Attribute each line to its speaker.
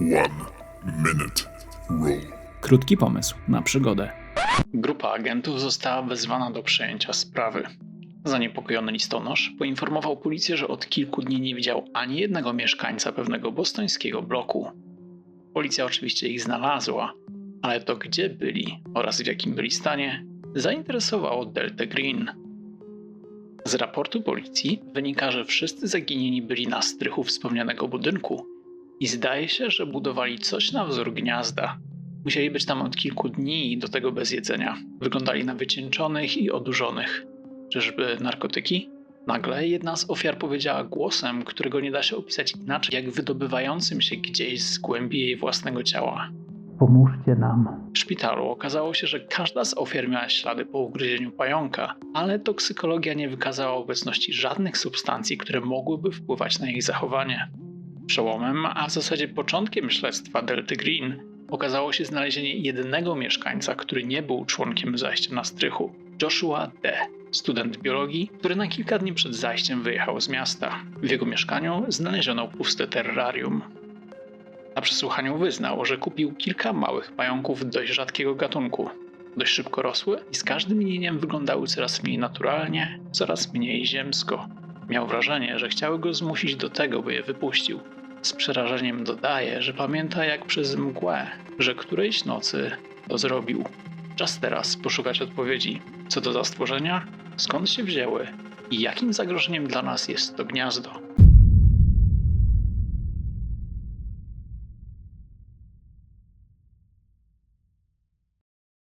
Speaker 1: One minute rule.
Speaker 2: Krótki pomysł na przygodę.
Speaker 3: Grupa agentów została wezwana do przejęcia sprawy. Zaniepokojony listonosz poinformował policję, że od kilku dni nie widział ani jednego mieszkańca pewnego bostońskiego bloku. Policja oczywiście ich znalazła, ale to gdzie byli oraz w jakim byli stanie zainteresowało Delta Green. Z raportu policji wynika, że wszyscy zaginieni byli na strychu wspomnianego budynku i zdaje się, że budowali coś na wzór gniazda. Musieli być tam od kilku dni i do tego bez jedzenia. Wyglądali na wycieńczonych i odurzonych. Czyżby narkotyki? Nagle jedna z ofiar powiedziała głosem, którego nie da się opisać inaczej, jak wydobywającym się gdzieś z głębi jej własnego ciała.
Speaker 2: Pomóżcie nam.
Speaker 3: W szpitalu okazało się, że każda z ofiar miała ślady po ugryzieniu pająka, ale toksykologia nie wykazała obecności żadnych substancji, które mogłyby wpływać na ich zachowanie. Przełomem, a w zasadzie początkiem śledztwa Delty Green okazało się znalezienie jedynego mieszkańca, który nie był członkiem zajścia na strychu. Joshua D., student biologii, który na kilka dni przed zajściem wyjechał z miasta. W jego mieszkaniu znaleziono puste terrarium. Na przesłuchaniu wyznał, że kupił kilka małych pająków dość rzadkiego gatunku. Dość szybko rosły i z każdym dniem wyglądały coraz mniej naturalnie, coraz mniej ziemsko. Miał wrażenie, że chciały go zmusić do tego, by je wypuścił. Z przerażeniem dodaje, że pamięta jak przez mgłę, że którejś nocy to zrobił. Czas teraz poszukać odpowiedzi. Co to za stworzenia? Skąd się wzięły? I jakim zagrożeniem dla nas jest to gniazdo?